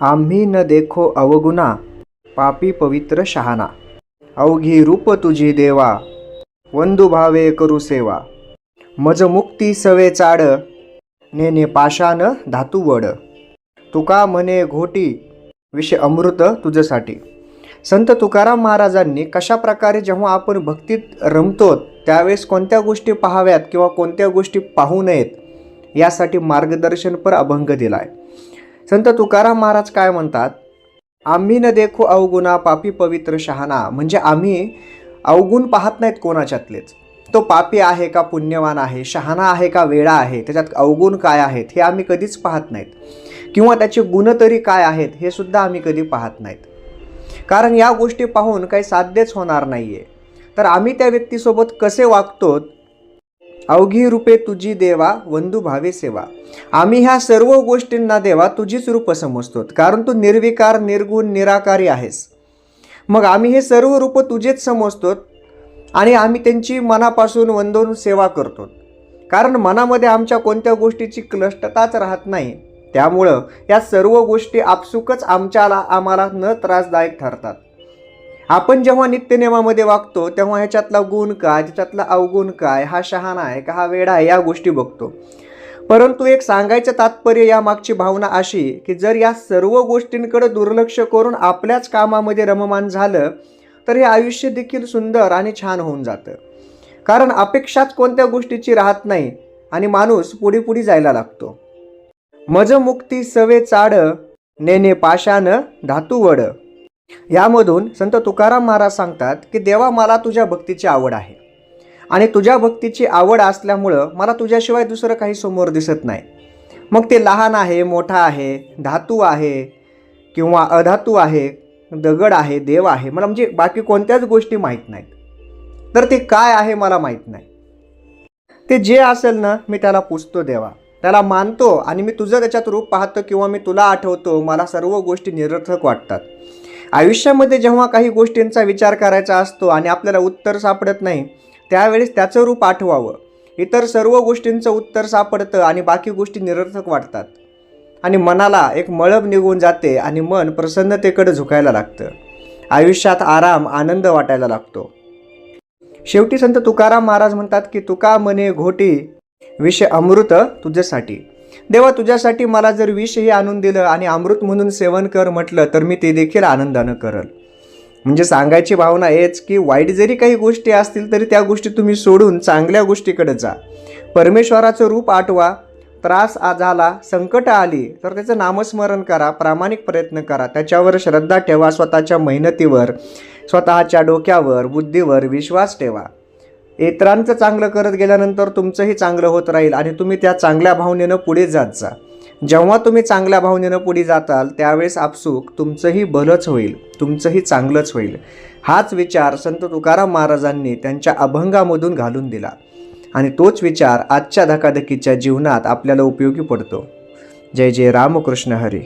आम्ही न देखो अवगुणा पापी पवित्र शहाणा. अवघी रूप तुझी देवा वंदू भावे करू सेवा. मज मुक्ती सवे चाड नेने पाशान धातू वड. तुका म्हणे घोटी विषय अमृत तुझ्यासाठी संत तुकाराम महाराजांनी कशा प्रकारे जेव्हा आपण भक्तीत रमतो त्यावेळेस कोणत्या गोष्टी पाहाव्यात किंवा कोणत्या गोष्टी पाहू नयेत यासाठी मार्गदर्शनपर अभंग दिलाय. संत तुकाराम महाराज काय म्हणतात? आम्ही न देखो अवगुणा पापी पवित्र शहाणा. म्हणजे आम्ही अवगुण पाहत नाहीत कोणाच्यातलेच. तो पापी आहे का पुण्यवान आहे? शहाणा आहे का वेळा आहे? त्याच्यात अवगुण काय आहेत? हे आम्ही कधीच पाहत नाहीत. किंवा त्याचे गुण तरी काय आहेत? हे सुद्धा आम्ही कधी पाहत नाहीत. कारण या गोष्टी पाहून काही साध्यच होणार नाही आहे तर आम्ही त्या व्यक्तीसोबत कसे वागतो अवघी रूपे तुझी देवा वंदू भावे सेवा. आम्ही ह्या सर्व गोष्टींना देवा तुझीच रूप समजतो कारण तू निर्विकार निर्गुण निराकारी आहेस. मग आम्ही हे सर्व रूप तुझेच समजतो आणि आम्ही त्यांची मनापासून वंदून सेवा करतो कारण मनामध्ये आमच्या कोणत्या गोष्टीची क्लष्टताच राहत नाही त्यामुळं या सर्व गोष्टी आपसुकच आमच्याला आम्हाला न त्रासदायक ठरतात. आपण जेव्हा नित्यनियमामध्ये वागतो तेव्हा ह्याच्यातला गुण काय त्याच्यातला अवगुण काय हा शहाणा आहे का हा वेडा आहे या गोष्टी बघतो. परंतु एक सांगायचं तात्पर्य या मागची भावना अशी की जर या सर्व गोष्टींकडे दुर्लक्ष करून आपल्याच कामामध्ये रममान झालं तर हे आयुष्य देखील सुंदर आणि छान होऊन जातं. कारण अपेक्षाच कोणत्या गोष्टीची राहत नाही आणि माणूस पुढे पुढे जायला लागतो. मज मुक्ती सवे चाड नेने पाशान धातू वड. यामधून संत तुकाराम महाराज सांगतात की देवा मला तुझ्या भक्तीची आवड आहे. आणि तुझ्या भक्तीची आवड असल्यामुळं मला तुझ्याशिवाय दुसरं काही समोर दिसत नाही. मग ते लहान आहे मोठा आहे धातू आहे किंवा अधातू आहे दगड आहे देव आहे मला म्हणजे बाकी कोणत्याच गोष्टी माहीत नाहीत. तर ते काय आहे मला माहीत नाही. ते जे असेल ना मी त्याला पुजतो देवा. त्याला मानतो आणि मी तुझं त्याच्यात रूप पाहतो किंवा मी तुला आठवतो मला सर्व गोष्टी निरर्थक वाटतात. आयुष्यामध्ये जेव्हा काही गोष्टींचा विचार करायचा असतो आणि आपल्याला उत्तर सापडत नाही त्यावेळेस त्याचं रूप आठवावं. इतर सर्व गोष्टींचं उत्तर सापडतं आणि बाकी गोष्टी निरर्थक वाटतात. आणि मनाला एक मळब निघून जाते आणि मन प्रसन्नतेकडे झुकायला लागतं. आयुष्यात आराम आनंद वाटायला लागतो. शेवटी संत तुकाराम महाराज म्हणतात की तुका मने घोटी विष अमृत तुझ्यासाठी. देवा तुझ्यासाठी मला जर विषही आणून दिलं आणि अमृत म्हणून सेवन कर म्हटलं तर मी ते देखील आनंदानं करल. म्हणजे सांगायची भावना हेच की वाईट जरी काही गोष्टी असतील तरी त्या गोष्टी तुम्ही सोडून चांगल्या गोष्टीकडे जा. परमेश्वराचं रूप आठवा त्रास झाला संकट आली तर त्याचं नामस्मरण करा प्रामाणिक प्रयत्न करा. त्याच्यावर श्रद्धा ठेवा स्वतःच्या मेहनतीवर स्वतःच्या डोक्यावर बुद्धीवर विश्वास ठेवा. इतरांचं चांगलं करत गेल्यानंतर तुमचंही चांगलं होत राहील आणि तुम्ही त्या चांगल्या भावनेनं पुढे जात जा. जेव्हा तुम्ही चांगल्या भावनेनं पुढे जाताल त्यावेळेस आपसूक तुमचंही भलंच होईल तुमचंही चांगलंच होईल. हाच विचार संत तुकाराम महाराजांनी त्यांच्या अभंगामधून घालून दिला. आणि तोच विचार आजच्या धकाधकीच्या जीवनात आपल्याला उपयोगी पडतो. जय जय रामकृष्ण हरी.